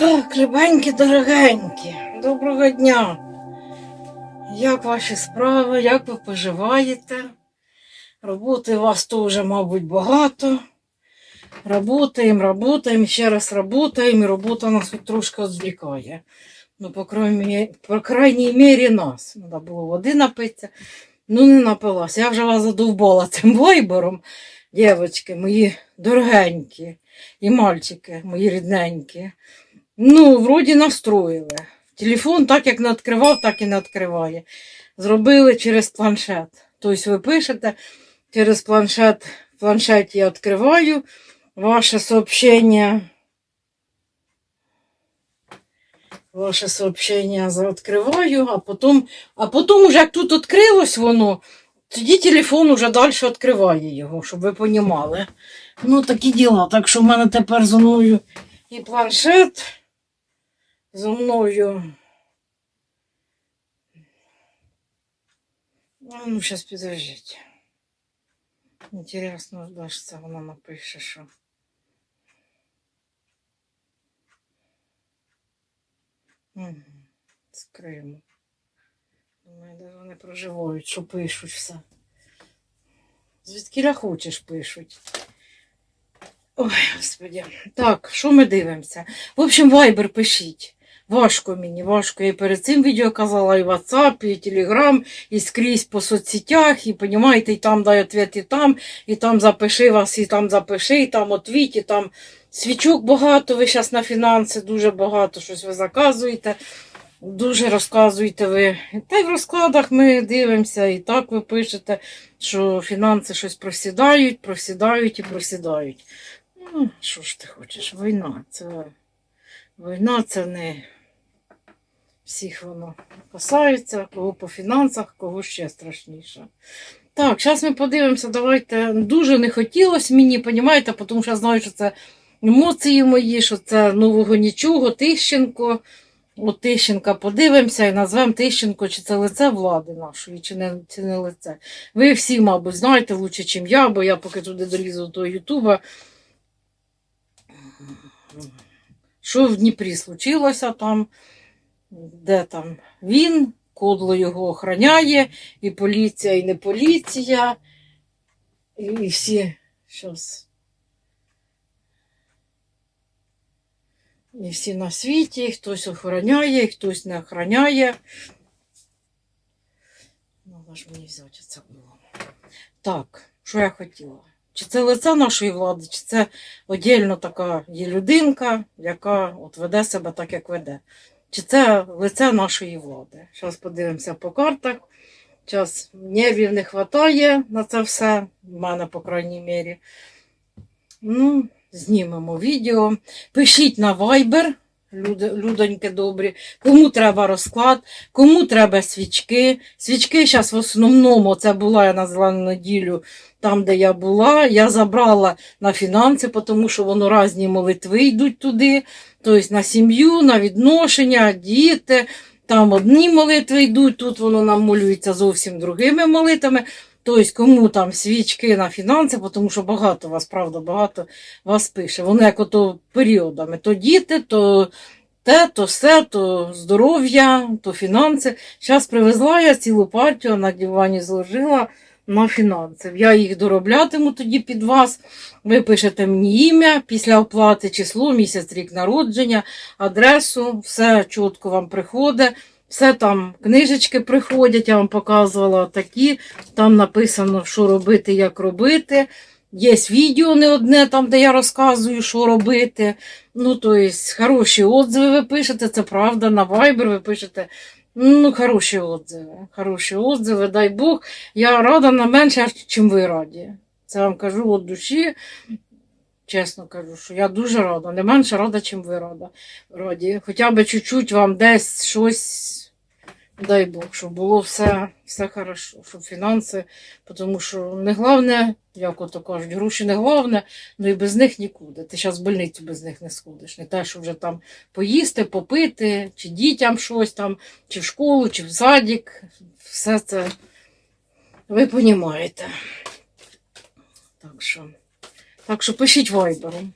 Так, любенькі, дорогенькі, доброго дня. Як ваші справи, як ви поживаєте? Роботи у вас теж, мабуть, багато. Работаємо, работаємо, ще раз работаємо, і робота нас тут трошки відвлікає. Ну, по крайній, по крайній мірі нас. Треба було води напитися. Ну, не напилась. Я вже вас задовбала цим вайбером, дівчатки, мої дорогенькі, і мальчики, мої рідненькі. Ну, вроді настроїли. Телефон так як не відкривав, так і не відкриває. Зробили через планшет. Тобто ви пишете через планшет, в планшеті я відкриваю ваше сообщення. Ваше сообщення відкриваю, а потім, а потім уже як тут відкрилось воно, тоді телефон уже далі відкриває його, щоб ви розуміли. Ну, такі діла. Так що в мене тепер зо мною і планшет, зо мною. Ну, зараз підождіть. Інтересно, да, це вона напише, що. Угу. З Криму. Думаю, де вони проживають, що пишуть все. Звідки хочеш пишуть. Ой, господи. Так, що ми дивимося? В общем, вайбер пишіть. Важко мені, важко. Я перед цим відео казала, і WhatsApp, і Telegram, і скрізь по соцсетях, і понімаєте, і там дай ответ, і там, і там запиши вас, і там запиши, і там отвіть, і там свічок багато, ви зараз на фінанси дуже багато, щось ви заказуєте. Дуже розказуєте ви. Та й в розкладах ми дивимося, і так ви пишете, що фінанси щось просідають, просідають і просідають. Ну, що ж ти хочеш? Війна. Це війна це не всіх воно касається, кого по фінансах, кого ще страшніше. Так, зараз ми подивимося, давайте. Дуже не хотілося мені, понімаєте, тому що я знаю, що це емоції мої, що це нового нічого, Тищенко. От Тищенка подивимося і назвемо Тищенко, чи це лице влади нашої, чи не, чи не лице. Ви всі, мабуть, знаєте лучше, ніж я, бо я поки туди долізу до Ютуба. Що в Дніпрі случилося там, де там він, кодло його охороняє, і поліція, і не поліція, і, і всі щас. І всі на світі, і хтось охороняє, і хтось не охороняє. Надо ж мені взяти це було. Так, що я хотіла? Чи це лице нашої влади, чи це отдільно така є людинка, яка от веде себе так, як веде. Чи це лице нашої влади? Зараз подивимося по картах. Зараз нервів не вистачає на це все, в мене, по крайній мірі. Ну, знімемо відео. Пишіть на Viber, люди, людоньки добрі, кому треба розклад, кому треба свічки. Свічки зараз в основному, це була я на зелену неділю, там, де я була, я забрала на фінанси, тому що воно різні молитви йдуть туди. Тобто на сім'ю, на відношення, діти. Там одні молитви йдуть, тут воно намолюється зовсім другими молитвами. Тобто, кому там свічки на фінанси, тому що багато вас, правда, багато вас пише. Воно як ото періодами. То діти, то те, то все, то здоров'я, то фінанси. Зараз привезла я цілу партію, на дивані зложила на фінанси. Я їх дороблятиму тоді під вас. Ви пишете мені ім'я після оплати, число, місяць, рік народження, адресу, все чітко вам приходить. Все там книжечки приходять, я вам показувала такі. Там написано, що робити, як робити. Є відео не одне, там, де я розказую, що робити. Ну, тобто, хороші отзиви ви пишете, це правда, на Viber ви пишете. Ну, хороші отзиви. Хороші отзиви, дай Бог. Я рада на менше, чим ви раді. Це вам кажу від душі. Чесно кажу, що я дуже рада. Не менше рада, чим ви рада. раді. Хоча б чуть-чуть вам десь щось. Дай Бог, щоб було все, все хорошо, щоб фінанси, тому що не головне, як ото кажуть, гроші не головне, ну і без них нікуди. Ти зараз в больницю без них не сходиш. Не те, що вже там поїсти, попити, чи дітям щось там, чи в школу, чи в садик. Все це ви розумієте. Так що, так що пишіть вайбером.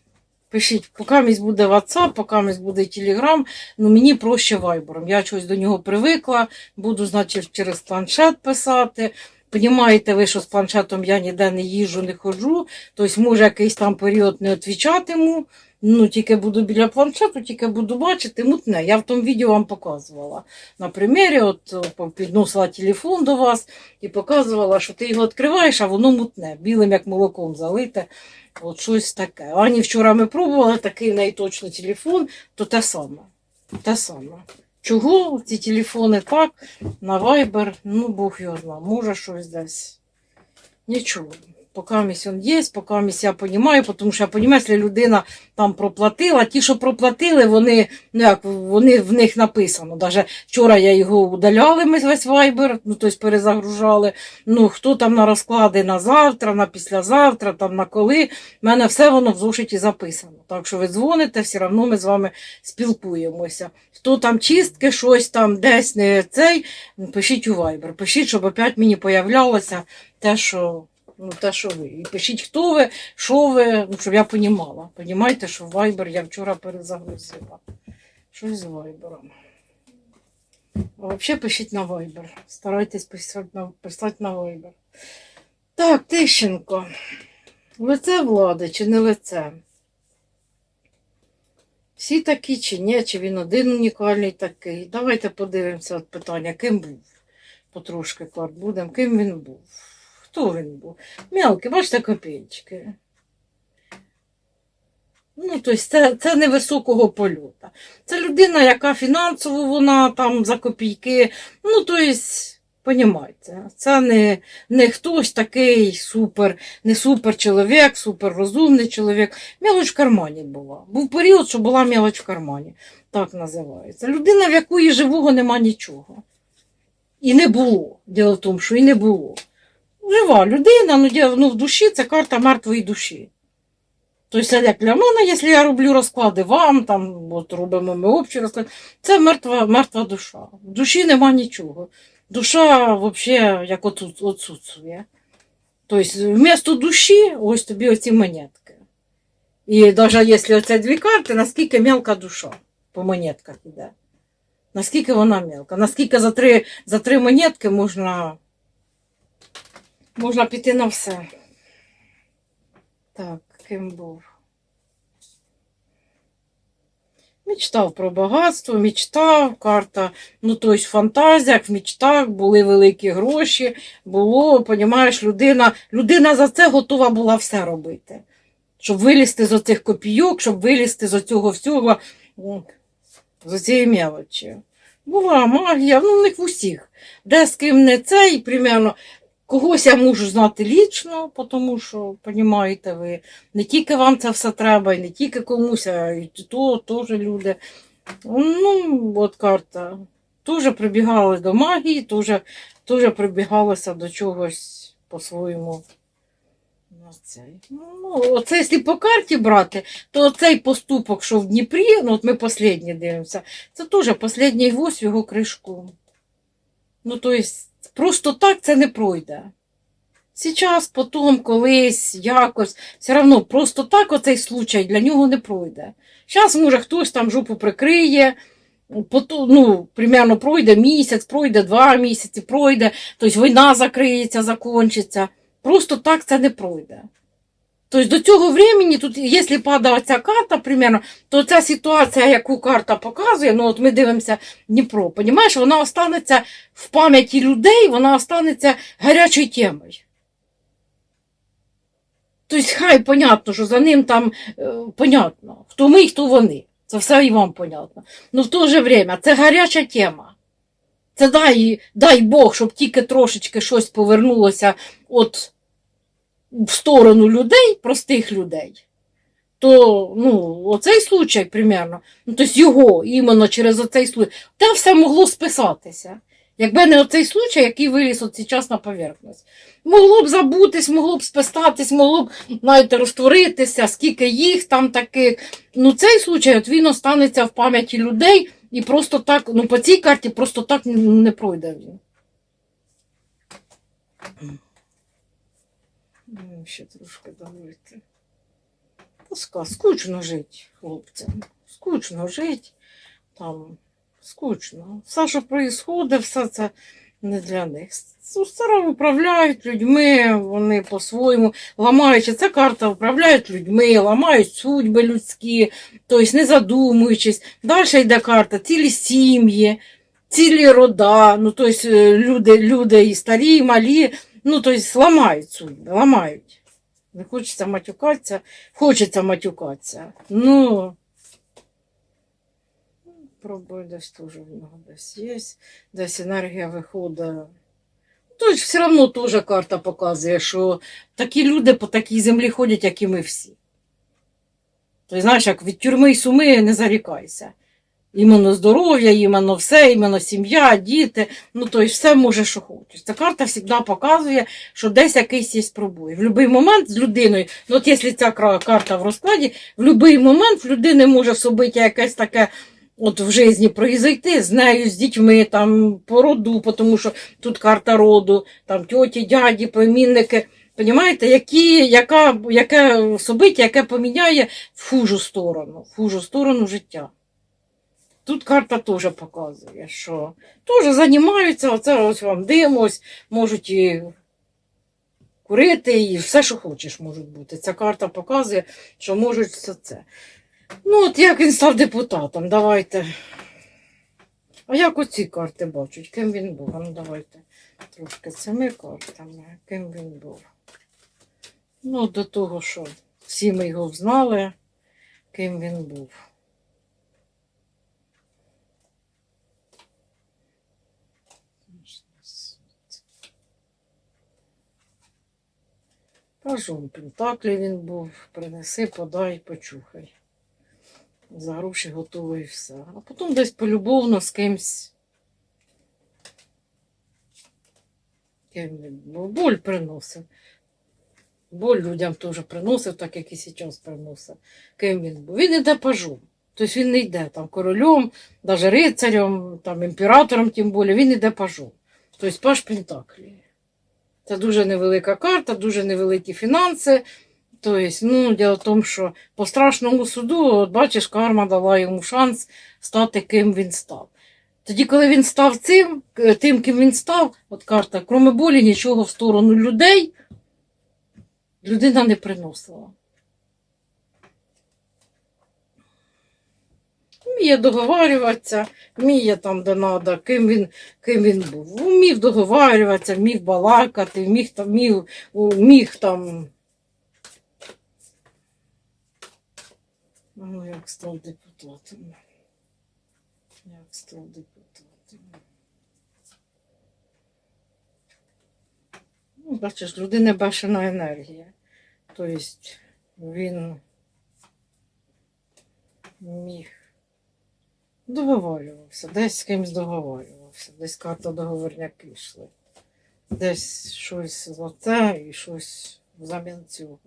Пишіть, поки буде WhatsApp, поки буде Telegram, ну мені проще вайбером. Я щось до нього привикла, буду, значить, через планшет писати. Понімаєте ви, що з планшетом я ніде не їжу, не ходжу, тобто може якийсь там період не відповідатиму. Ну, тільки буду біля планшету, тільки буду бачити, мутне. Я в тому відео вам показувала. На примірі, от підносила телефон до вас і показувала, що ти його відкриваєш, а воно мутне, білим як молоком залите. От щось таке. Ані вчора ми пробували, такий точно телефон, то те саме. Те саме. Чого ці телефони так, на Viber, ну Бог його знає, може щось десь. Нічого. Поки він є, поки я розумію, тому що я розумію, якщо людина там проплатила, ті, що проплатили, вони, ну як, вони в них написано. Даже вчора я його удаляли, ми весь Viber, ну тобто перезагружали. Ну, хто там на розклади на завтра, на післязавтра, там на коли, в мене все воно в зошиті записано. Так що ви дзвоните, все одно ми з вами спілкуємося. Хто там чистки, щось там десь не цей, пишіть у Viber. Пишіть, щоб опять мені появлялося те, що. Ну, те, що ви. І пишіть, хто ви, що ви, ну, щоб я понімала. Понімаєте, що Viber я вчора перезагрузила. Щось з Viber. А взагалі пишіть на Viber. Старайтесь писати на, писати на Viber. Так, Тищенко. Лице влади чи не лице? Всі такі чи ні, чи він один унікальний такий. Давайте подивимося от питання, ким був. Потрошки клад будемо, ким він був. Хто він був? Мелкий, бачите, копійки. Ну, тобто це, це невисокого польоту. Це людина, яка фінансово вона там за копійки. Ну, тобто, понімаєте, це не, не хтось такий супер, не супер чоловік, супер розумний чоловік. Мелоч в кармані була. Був період, що була мелоч в кармані. Так називається. Людина, в якої живого нема нічого. І не було. Діло в тому, що і не було жива людина, ну, діло, ну в душі це карта мертвої душі. Тобто, як для мене, якщо я роблю розклади вам, там, от робимо ми общі розклади, це мертва, мертва душа. В душі нема нічого. Душа взагалі як отсутствує. Тобто, вмісто душі, ось тобі оці монетки. І навіть якщо оце дві карти, наскільки мелка душа по монетках іде. Наскільки вона мелка, наскільки за три, за три монетки можна Можна піти на все. Так, ким був? Мечтав про багатство, мечтав, карта, ну тобто в фантазіях, в мечтах були великі гроші, було, понімаєш, людина, людина за це готова була все робити. Щоб вилізти з оцих копійок, щоб вилізти з оцього всього, з цієї мелочі. Була магія, ну в них в усіх. Де з ким не цей, примерно, Когось я можу знати лічно, тому що, розумієте, ви, не тільки вам це все треба, і не тільки комусь, а й то теж люди. Ну, от карта. Теж прибігали до магії, теж, теж прибігалося до чогось по-своєму. Ну, оце, якщо по карті брати, то цей поступок, що в Дніпрі, ну от ми останній дивимося, це теж останній гвоздь в його кришку. Ну, тобто, Просто так це не пройде. Сейчас, потім, колись, якось, все одно просто так оцей случай для нього не пройде. Зараз, може, хтось там жопу прикриє, потім, ну, примерно пройде місяць, пройде два місяці, пройде, тобто війна закриється, закончиться. Просто так це не пройде. Тобто до цього времени, тут, якщо падає ця карта, примерно, то ця ситуація, яку карта показує, ну от ми дивимося Дніпро, понімаєш, вона останеться в пам'яті людей, вона останеться гарячою темою. Тобто, хай понятно, що за ним там е, понятно, хто ми і хто вони. Це все і вам понятно. Ну в то же время це гаряча тема. Це дай, дай Бог, щоб тільки трошечки щось повернулося от в сторону людей, простих людей, то ну, оцей случай примерно, ну, тобто його іменно через оцей случай, те все могло списатися. Якби не оцей случай, який виліз от зараз на поверхність. Могло б забутись, могло б списатись, могло б, знаєте, розтворитися, скільки їх там таких. Ну, цей случай от він останеться в пам'яті людей і просто так, ну по цій карті просто так не пройде він. Ну, Ще трошки давайте. Тоска, скучно жити хлопцям. Скучно жити. Там скучно. Все, що відбувається, все це не для них. Старо управляють людьми, вони по-своєму ламаючи. Ця карта управляють людьми, ламають судьби людські, тобто не задумуючись. Далі йде карта, цілі сім'ї, цілі рода, ну, тобто е, люди, люди і старі, і малі, ну, тобто ламають судьби, ламають. Не хочеться матюкатися, хочеться матюкатися. Ну, пробую десь теж в нього десь є, десь енергія виходить. Тобто все одно теж карта показує, що такі люди по такій землі ходять, як і ми всі. Тобто, знаєш, як від тюрми й суми не зарікайся. Іменно здоров'я, іменно все, іменно сім'я, діти, ну тобто все може, що хочеш. Ця карта завжди показує, що десь якийсь є пробой. В будь-який момент з людиною, ну от якщо ця карта в розкладі, в будь-який момент в людини може собиття якесь таке от в житті произойти з нею, з дітьми, там, по роду, тому що тут карта роду, там тьоті, дяді, племінники. Понімаєте, які, яка, яке собиття, яке поміняє в хужу сторону, в хужу сторону життя. Тут карта теж показує, що теж займаються, оце ось вам дим, ось можуть і курити, і все, що хочеш, можуть бути. Ця карта показує, що можуть все це. Ну, от як він став депутатом, давайте. А як оці карти бачать, ким він був? Ну, давайте трошки цими картами, ким він був. Ну, до того, що всі ми його знали, ким він був. Кажу, Пентаклі він був, принеси, подай, почухай. За гроші готовий і все. А потім десь полюбовно з кимсь. Ким він був. Боль приносив. Боль людям теж приносив, так як і зараз приносив. Ким він був. Він іде пажом. Тобто він не йде там королем, навіть рицарем, там, імператором, тим більше, він іде пажом. Тобто паж Пентаклі. Це дуже невелика карта, дуже невеликі фінанси. Тобто, ну, діло в тому, що по страшному суду, от бачиш, карма дала йому шанс стати ким він став. Тоді, коли він став цим, е, тим, ким він став, от карта, кроме болі, нічого в сторону людей людина не приносила. Вміє договарюватися, вміє там, де треба, ким він, ким він був. Вмів договарюватися, вмів балакати, вміг там, вмів, вміг там. Ну, як став депутатом. Як став депутатом. Ну, бачиш, людини башена енергія. Тобто він міг договарювався, десь з кимось договарювався, десь карта договорняки йшли. Десь щось золоте і щось взамін цього.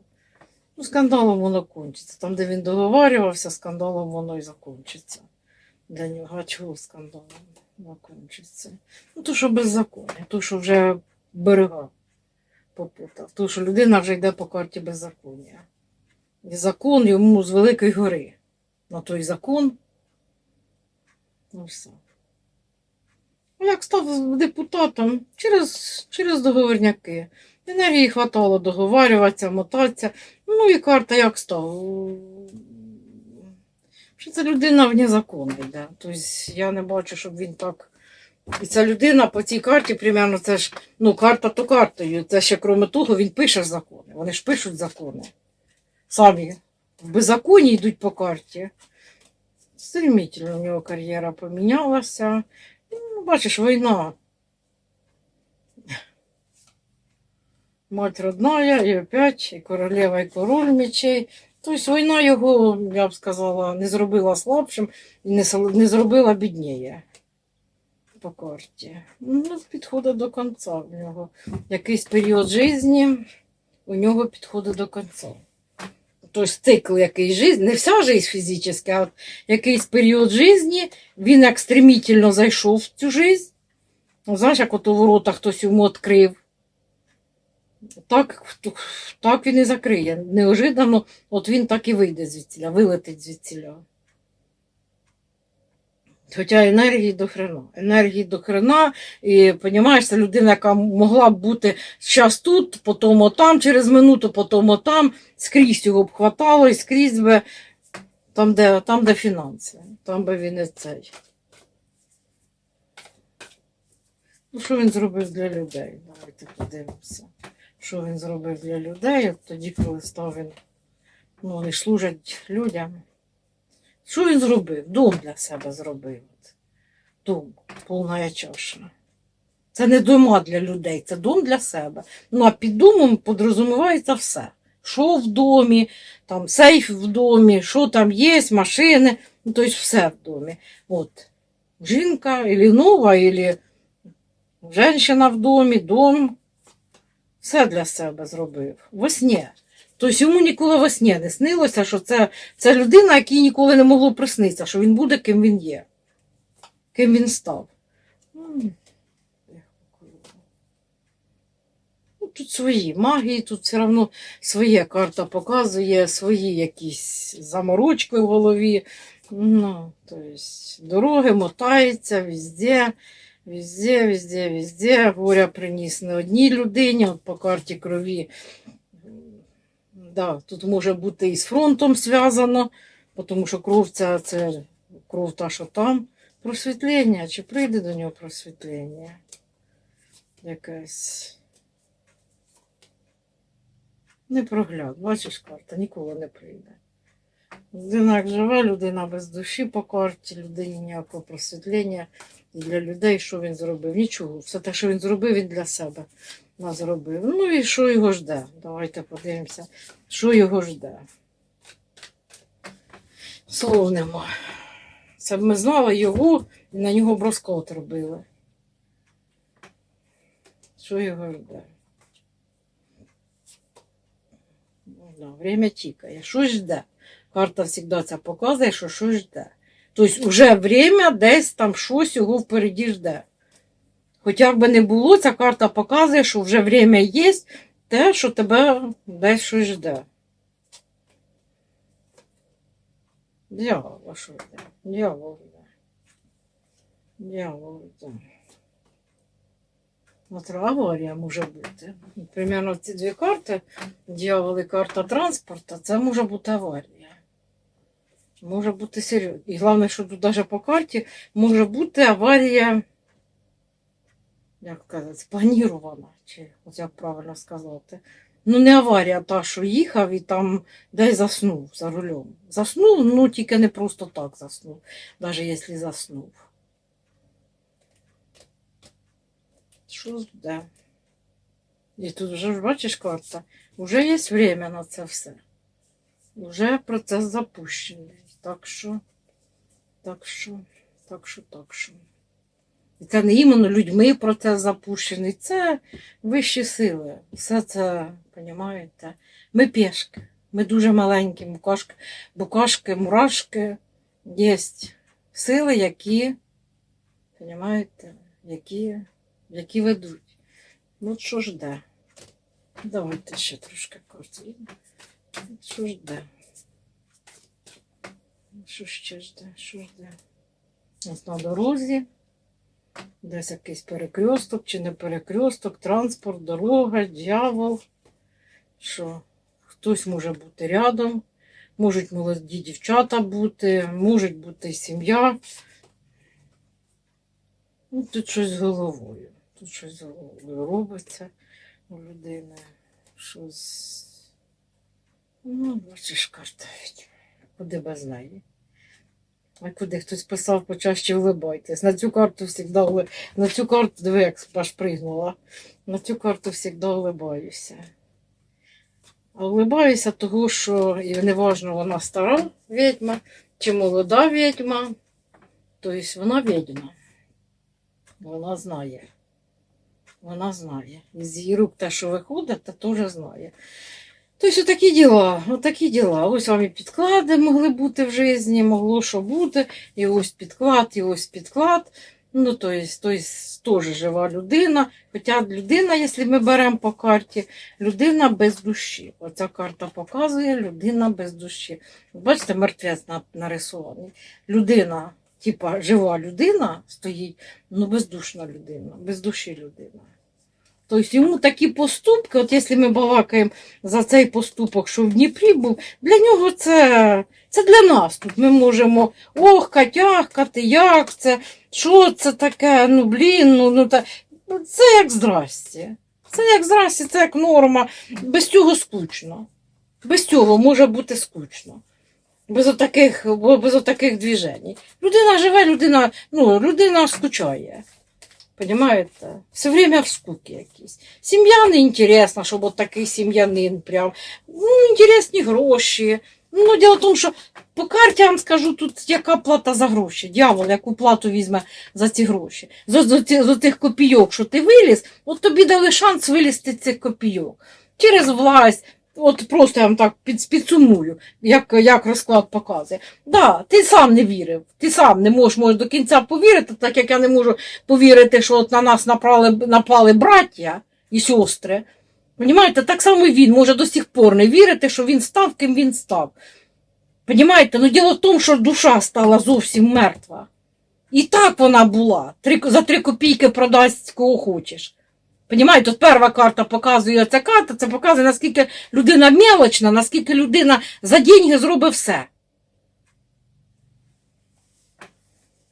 Ну, скандалом воно кончиться. Там, де він договарювався, скандалом воно і закінчиться. Для нього чого скандалом закінчиться? Ну, то, що беззаконня, то, що вже берега попутав. То, що людина вже йде по карті беззаконня. І закон йому з Великої гори. На той закон. Ну все. А Як став депутатом через, через договорняки. Енергії хватало договарюватися, мотатися. Ну і карта як став. Що це людина вне закону йде. Тобто я не бачу, щоб він так. І ця людина по цій карті, примерно, це ж ну, карта то картою. Це ще крім того, він пише закони. Вони ж пишуть закони. Самі в беззаконні йдуть по карті. Стремительно у нього кар'єра помінялася. Ну, бачиш, війна. Мать родная, і опять, і королева, і король мечей. Тобто війна його, я б сказала, не зробила слабшим і не, не зробила бідніє по карті. Ну, підходить до кінця в нього. Якийсь період житті у нього підходить до кінця. Тобто цикл якийсь життя, не вся життя фізична, а от якийсь період житті, він як стремительно зайшов в цю життя. Ну, знаєш, як от у воротах хтось йому відкрив. Так, так він і закриє. Неожиданно, от він так і вийде звідсіля, вилетить звідсіля. Хоча енергії до хрена. Енергії до хрена, і розумієш, людина, яка могла б бути зараз тут, потім отам, через минуту, потім отам, скрізь його б хватало і скрізь би там, де, там, де фінанси, там би він і цей. Ну, що він зробив для людей? Давайте подивимося. Що він зробив для людей, тоді, коли став він, ну, вони служать людям. Що він зробив? Дом для себе зробив. Дом, повна чаша. Це не дома для людей, це дом для себе. Ну, а під домом подрозумівається все. Що в домі, там сейф в домі, що там є, машини, ну, тобто все в домі. От. Жінка, або нова, або Женщина в домі, дом, все для себе зробив. Во сні. Тобто йому ніколи во сні не снилося, що це, це людина, якій ніколи не могло приснитися, що він буде, ким він є, ким він став. Ну, Тут свої магії, тут все одно своє карта показує, свої якісь заморочки в голові. Ну, тобто, дороги мотаються везде. Везде, везде, везде горя приніс не одній людині, от по карті крові. Да, тут може бути і з фронтом зв'язано, тому що кров ця, це кров та, що там. Просвітлення, чи прийде до нього просвітлення? Якесь. Не прогляд, бачиш карта, ніколи не прийде. Людина як живе, людина без душі по карті, людині ніякого просвітлення. І для людей, що він зробив? Нічого. Все те, що він зробив, він для себе зробив. Ну і що його жде? Давайте подивимося, що його жде. Слов нема. Це б ми знали його і на нього броскот робили. Що його жде? Ну, да, время тікає. Що жде? Карта завжди це показує, що щось жде. Тобто вже время десь там щось його впереді жде. Хоча як би не було, ця карта показує, що вже время є, те, що тебе десь щось жде. Дьявол, що йде? Дьявол йде. Дьявол йде. От аварія може бути. Примерно ці дві карти, дьявол і карта транспорту, це може бути аварія. Може бути серйозно. І головне, що тут навіть по карті може бути аварія, як казати, спланірована, чи от як правильно сказати. Ну, не аварія, та, що їхав і там десь заснув за рулем. Заснув, ну тільки не просто так заснув, навіть якщо заснув. Що де? І тут вже бачиш карта, вже є время на це все. Вже процес запущений. Так що, так що, так що, так що. Це не іменно людьми процес запущений, це вищі сили. Все це, розумієте, ми пішки. Ми дуже маленькі, букашки, букашки, мурашки. Є сили, які, розумієте, які, які ведуть. Ну, що жде? Давайте ще трошки карти. Що жде? Що ще жде? Що жде? Ось на дорозі. Десь якийсь перекресток чи не перекресток, транспорт, дорога, дьявол. Що хтось може бути рядом, можуть молоді дівчата бути, може бути сім'я. Ну, тут щось з головою. Тут щось з головою робиться у людини. Щось. Ну, бачиш, карта. Куди без неї? А куди хтось писав почаще улибайтесь. На цю карту завжди ули... На цю карту, диви, як аж пригнула. На цю карту завжди улибаюся. А улибаюся того, що і неважно, вона стара відьма чи молода відьма. Тобто вона відьма. Вона знає. Вона знає. Із її рук те, що виходить, те теж знає. Тобто такі діла, отакі діла. Ось вам і підклади могли бути в житті, могло що бути, і ось підклад, і ось підклад. Ну, то есть, то теж жива людина. Хоча людина, якщо ми беремо по карті, людина без душі. Оця карта показує людина без душі. Бачите, мертвець нарисований. Людина, типа жива людина стоїть, ну бездушна людина, без душі людина. Тобто йому такі поступки, от якщо ми балакаємо за цей поступок, що в Дніпрі був, для нього це, це для нас. Тут ми можемо охкати, ахкати, як це, що це таке, ну блін, ну, ну та... ну, це як здрасті. Це як здрасті, це як норма. Без цього скучно. Без цього може бути скучно. Без отаких, без отаких движень. Людина живе, людина, ну, людина скучає. Понимаєте? Все время в скуки якісь. Сім'я не інтересна, щоб от такий сім'янин прям. Ну, інтересні гроші. Ну, діло в тому, що по карті я вам скажу, тут яка плата за гроші. Дьявол, яку плату візьме за ці гроші. За, за, за тих копійок, що ти виліз, от тобі дали шанс вилізти цих копійок. Через власть. От просто я вам так під, підсумую, як, як розклад показує. Да, ти сам не вірив, ти сам не можеш, можеш до кінця повірити, так як я не можу повірити, що от на нас напали, напали браття і сестри. Понімаєте, так само і він може до сих пор не вірити, що він став, ким він став. Понімаєте, ну діло в тому, що душа стала зовсім мертва. І так вона була. Три, за три копійки продасть кого хочеш. Понімаєте, от перша карта показує ця карта, це показує, наскільки людина мелочна, наскільки людина за деньги зробить все.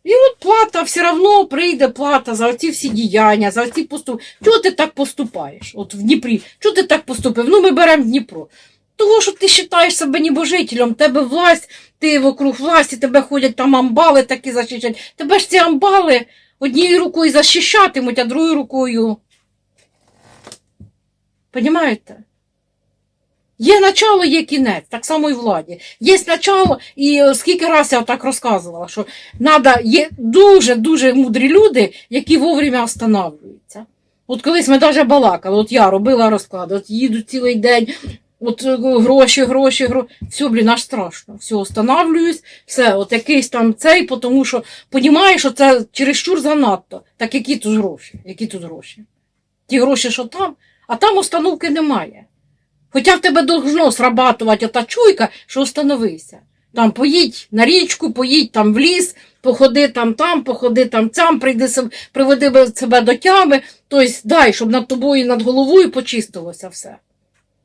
І от плата все одно прийде плата за ці всі діяння, за ці поступки. Чого ти так поступаєш? От в Дніпрі. Чого ти так поступив? Ну, ми беремо Дніпро. Того, що ти вважаєш себе небожителем, тебе власть, ти вокруг власті, тебе ходять там амбали такі захищають. Тебе ж ці амбали однією рукою захищатимуть, а другою рукою. Понімаєте? Є начало, є кінець, так само і владі. Є начало, і е, скільки раз я так розказувала, що надо, є дуже-дуже мудрі люди, які вовремя останавливаються. От колись ми навіть балакали, от я робила розклади, от їду цілий день, от е, гроші, гроші, гроші. Все, блін, аж страшно. Все, останавливаюсь, все, от якийсь там цей, тому що розумієш, що це чересчур занадто. Так які тут гроші? Які тут гроші? Ті гроші, що там, а там установки немає. Хоча в тебе должно срабатувати ота чуйка, що остановися. Там поїдь на річку, поїдь там в ліс, походи там там, походи там там, прийди приведи себе до тями, тобто дай, щоб над тобою і над головою почистилося все.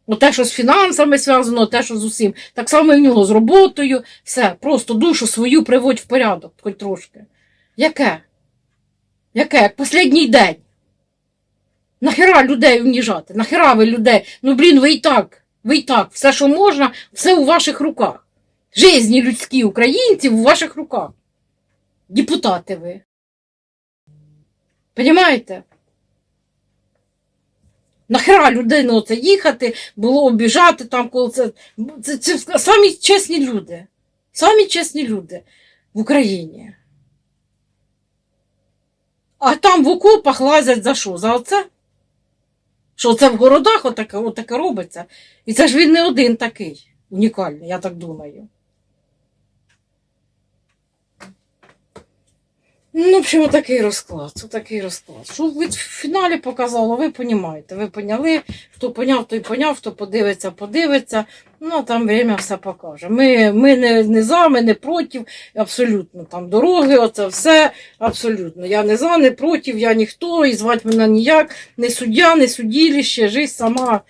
Оте, що з фінансами зв'язано, те, що з усім. Так само і в нього з роботою, все, просто душу свою приводь в порядок, хоч трошки. Яке? Яке? Як останній день. Нахера людей уніжати? Нахера ви людей? Ну, блін, ви і так, ви і так, все, що можна, все у ваших руках. Жизні людські українців у ваших руках. Депутати ви. Понімаєте? Нахера людину оце їхати, було обіжати там, коли це, це, це самі чесні люди. Самі чесні люди в Україні. А там в окопах лазять за що? За оце? Що це в городах отаке, отаке робиться. І це ж він не один такий унікальний, я так думаю. Ну, в общем, такий розклад. Отакий розклад. Що ви в фіналі показало, ви понімаєте. Ви поняли, хто поняв, той поняв, хто подивиться, подивиться. Ну, там время все покаже. Ми, ми не, не за, ми не проти, абсолютно. Там дороги, оце все, абсолютно. Я не за, не проти, я ніхто, і звати мене ніяк, не суддя, не судилище, жизнь сама.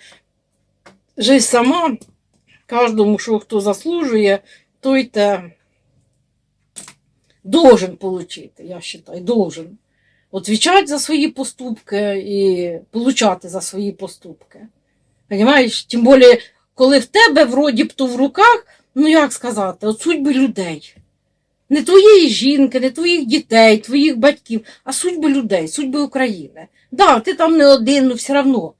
Жизнь сама. Кожному, що хто заслужує, той те должен получити, я вважаю, должен. Отвічати за свої поступки і получати за свої поступки. Понимаєш? Тим більше, коли в тебе вроді б то в руках, ну як сказати, от судьби людей. Не твоєї жінки, не твоїх дітей, твоїх батьків, а судьби людей, судьби України. Да, ти там не один, але все одно.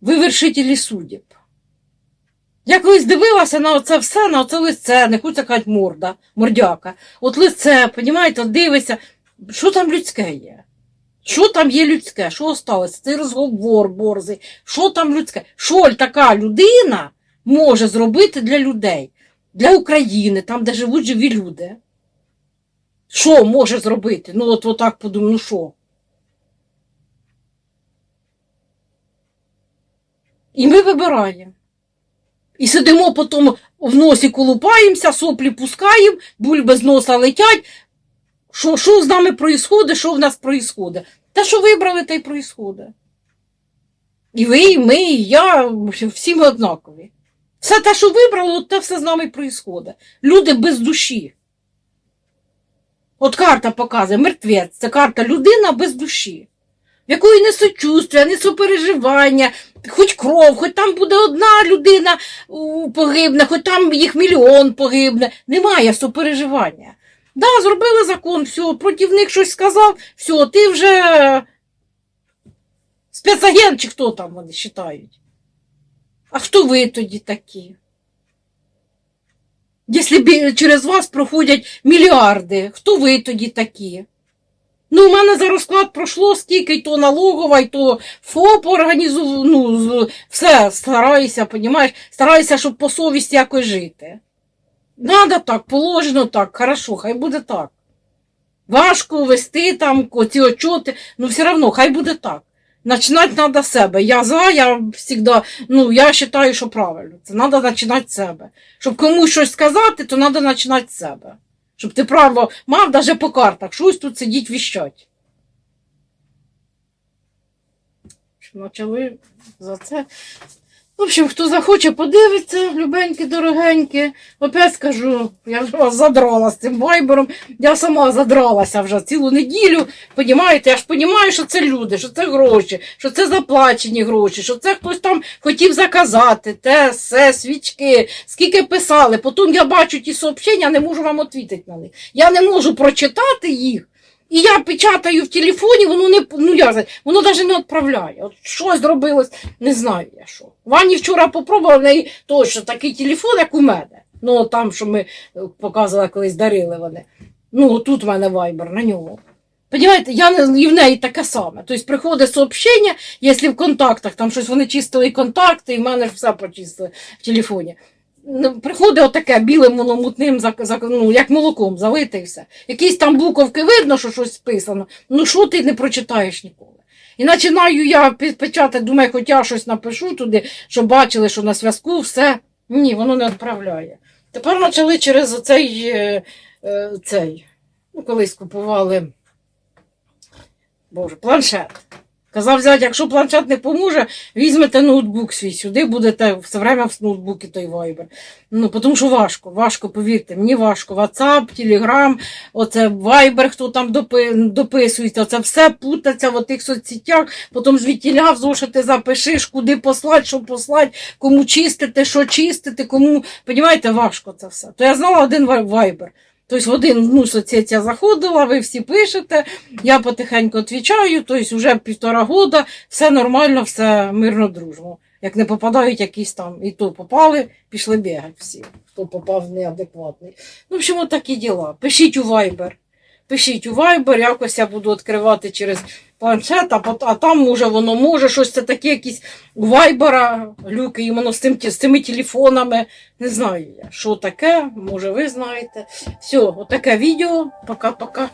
Ви вершителі суддів. Я колись дивилася на це все, на оце лице, не хочу казати морда, мордяка. От лице, понімаєте, от дивишся, що там людське є? Що там є людське? Що осталося? Цей розговор борзий. Що там людське? Що така людина може зробити для людей, для України, там, де живуть живі люди? Що може зробити? Ну, от отак подумаю, ну що? І ми вибираємо. І сидимо потім в носі колупаємося, соплі пускаємо, бульби з носа летять. Що, що з нами проїсходить, що в нас проїсходить? Те, що вибрали, те й проїсходить. І ви, і ми, і я, всі ми однакові. Все те, що вибрали, от те все з нами проїсходить. Люди без душі. От карта показує мертвець. Це карта людина без душі. В якої не сочувствия, не сопереживання, хоч кров, хоч там буде одна людина погибне, хоч там їх мільйон погибне. Немає сопереживання. Да, зробили закон, все, проти них щось сказав, все, ти вже спецагент чи хто там вони вважають. А хто ви тоді такі? Якщо через вас проходять мільярди, хто ви тоді такі? Ну, у мене за розклад пройшло скільки, й то налогова, й то ФОП організував, ну, все, стараюся, понімаєш, стараюся, щоб по совісті якось жити. Надо так, положено так, хорошо, хай буде так. Важко вести там ці отчоти, ну все одно, хай буде так. Начинати треба з себе. Я за, я завжди, ну, я вважаю, що правильно. Це треба починати з себе. Щоб комусь щось сказати, то треба починати з себе. Щоб ти право мав даже по картах, щось тут сидіть віщать. Почали за це. В общем, хто захоче, подивиться, любенькі, дорогенькі. Опять скажу, я вже вас задрала з цим вайбером. Я сама задралася вже цілу неділю. Понімаєте, я ж розумію, що це люди, що це гроші, що це заплачені гроші, що це хтось там хотів заказати, те, все, свічки, скільки писали. Потім я бачу ті сообщення, не можу вам відповідати на них. Я не можу прочитати їх. І я печатаю в телефоні, воно не ну я воно навіть не відправляє. От щось зробилось, не знаю я що. Вані вчора попробував в неї точно такий телефон, як у мене. Ну, там, що ми е, показували, колись дарили вони. Ну, тут в мене вайбер на ньому. Понімаєте, я не, і в неї таке саме. Тобто приходить сообщення, якщо в контактах там щось вони чистили контакти, і в мене ж все почистили в телефоні. Ну, Приходить отаке білим воно мутним, ну, як молоком залите і все. Якісь там буковки видно, що щось списано. Ну що ти не прочитаєш ніколи? І починаю я печатати, думаю, хоч я щось напишу туди, щоб бачили, що на зв'язку все. Ні, воно не відправляє. Тепер почали через оцей, е, е, цей, ну, колись купували, боже, планшет. Казав взяти, якщо планшет не поможе, візьмете ноутбук свій сюди, будете все время в ноутбуці той вайбер. Ну, тому що важко, важко, повірте, мені важко. WhatsApp, Telegram, оце Viber, хто там допи, дописується, це все путаться в тих соцсетях, потім звідтіля в зошити запишиш, куди послати, що послати, кому чистити, що чистити, кому. Понімаєте, важко це все. То я знала один Viber. Тобто в один ну, соцсеть заходила, ви всі пишете, я потихеньку відповідаю, тобто вже півтора года, все нормально, все мирно, дружно. Як не попадають якісь там, і то попали, пішли бігати всі, хто попав неадекватний. Ну, в общем, такі діла. Пишіть у Viber. Пишіть у Viber, якось я буду відкривати через планшет, а, там може воно може щось це таке, якісь у Viber люки, іменно з, тим, з цими телефонами. Не знаю я, що таке, може ви знаєте. Все, отаке відео. Пока-пока.